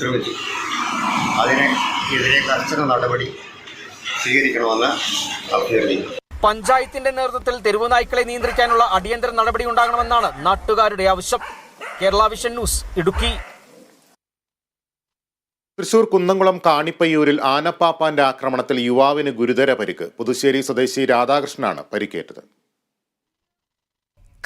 ഉപദ്രവിച്ചു അതിനെ എതിരെ കർശന നടപടി സ്വീകരിക്കണമെന്ന് അഭ്യർത്ഥിക്കുന്നു. പഞ്ചായത്തിന്റെ നേതൃത്വത്തിൽ തെരുവുനായ്ക്കളെ നിയന്ത്രിക്കാനുള്ള അടിയന്തര നടപടി ഉണ്ടാകണമെന്നാണ് നാട്ടുകാരുടെ ആവശ്യം. Kerala vision news Idukki. Thrissur Kunnamkulam കാണിപ്പയ്യൂരിൽ ആനപ്പാപ്പാന്റെ ആക്രമണത്തിൽ യുവാവിന് ഗുരുതര പരിക്ക്. പുതുശ്ശേരി സ്വദേശി രാധാകൃഷ്ണനാണ് പരിക്കേറ്റത്.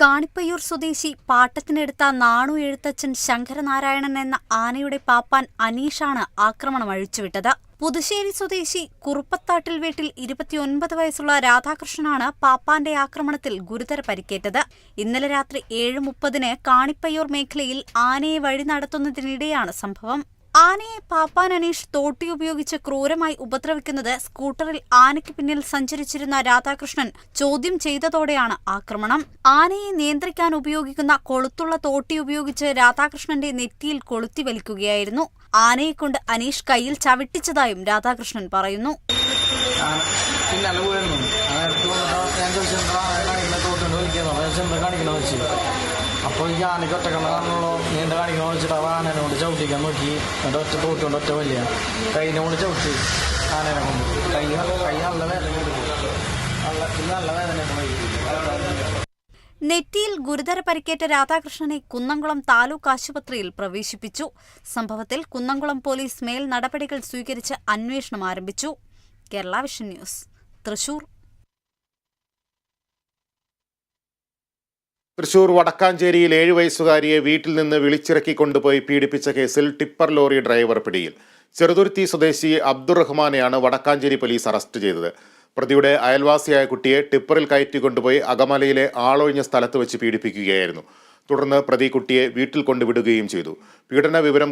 കാണിപ്പയ്യൂർ സ്വദേശി പാട്ടത്തിനെടുത്ത നാണു എഴുത്തച്ഛൻ ശങ്കരനാരായണൻ എന്ന ആനയുടെ പാപ്പാൻ അനീഷാണ് ആക്രമണം അഴിച്ചുവിട്ടത്. പുതുശ്ശേരി സ്വദേശി കുറുപ്പത്താട്ടിൽ വീട്ടിൽ ഇരുപത്തിയൊൻപത് വയസ്സുള്ള രാധാകൃഷ്ണനാണ് പാപ്പാന്റെ ആക്രമണത്തിൽ ഗുരുതര പരിക്കേറ്റത്. ഇന്നലെ രാത്രി ഏഴ് മുപ്പതിന് കാണിപ്പയ്യൂർ മേഖലയിൽ ആനയെ വഴി നടത്തുന്നതിനിടെയാണ് സംഭവം. ആനയെ പാപ്പാൻ അനീഷ് തോട്ടി ഉപയോഗിച്ച് ക്രൂരമായി ഉപദ്രവിക്കുന്നത് സ്കൂട്ടറിൽ ആനയ്ക്ക് പിന്നിൽ സഞ്ചരിച്ചിരുന്ന രാധാകൃഷ്ണൻ ചോദ്യം ചെയ്തതോടെയാണ് ആക്രമണം. ആനയെ നിയന്ത്രിക്കാൻ ഉപയോഗിക്കുന്ന കൊളുത്തുള്ള തോട്ടി ഉപയോഗിച്ച് രാധാകൃഷ്ണന്റെ നെറ്റിയിൽ കൊളുത്തി വലിക്കുകയായിരുന്നു. ആനയെക്കൊണ്ട് അനീഷ് കയ്യിൽ ചവിട്ടിച്ചതായും രാധാകൃഷ്ണൻ പറയുന്നു. കാണിക്കണമെന്ന് അപ്പോൾ ഞാൻ ആനയ്ക്ക് ഒറ്റക്കണ്ണ കാണുള്ളൂ കാണിക്ക് എന്താ കാണിക്കണമെന്ന് വെച്ചിട്ട് ആ ആനേനോട് ചവിട്ടിക്കാൻ നോക്കി. എന്നിട്ട് ഒറ്റ തോട്ടുകൊണ്ട് ഒറ്റ വലിയ. കൈനോട് ചവിട്ടി ആനേനെ കൊണ്ട്. കൈ കൈ നല്ല വേദന നല്ല വേദന നെറ്റിയിൽ ഗുരുതര പരിക്കേറ്റ രാധാകൃഷ്ണനെ കുന്നംകുളം താലൂക്ക് ആശുപത്രിയിൽ പ്രവേശിപ്പിച്ചു. സംഭവത്തിൽ കുന്നംകുളം പോലീസ് മേൽ നടപടികൾ സ്വീകരിച്ച് അന്വേഷണം ആരംഭിച്ചു. Kerala vision news Thrissur. Thrissur വടക്കാഞ്ചേരിയിൽ ഏഴ് വയസ്സുകാരിയെ വീട്ടിൽ നിന്ന് വിളിച്ചിറക്കി കൊണ്ടുപോയി പീഡിപ്പിച്ച കേസിൽ ടിപ്പർ ലോറി ഡ്രൈവർ പിടിയിൽ. ചെറുതുരുത്തി സ്വദേശി അബ്ദുറഹ്മാനെയാണ് വടക്കാഞ്ചേരി പോലീസ് അറസ്റ്റ് ചെയ്തത്. പ്രതിയുടെ അയൽവാസിയായ കുട്ടിയെ ടിപ്പറിൽ കയറ്റി കൊണ്ടുപോയി അകമലയിലെ ആളൊഴിഞ്ഞ സ്ഥലത്ത് വെച്ച് പീഡിപ്പിക്കുകയായിരുന്നു. തുടർന്ന് പ്രതി കുട്ടിയെ വീട്ടിൽ കൊണ്ടുവിടുകയും ചെയ്തു. പീഡന വിവരം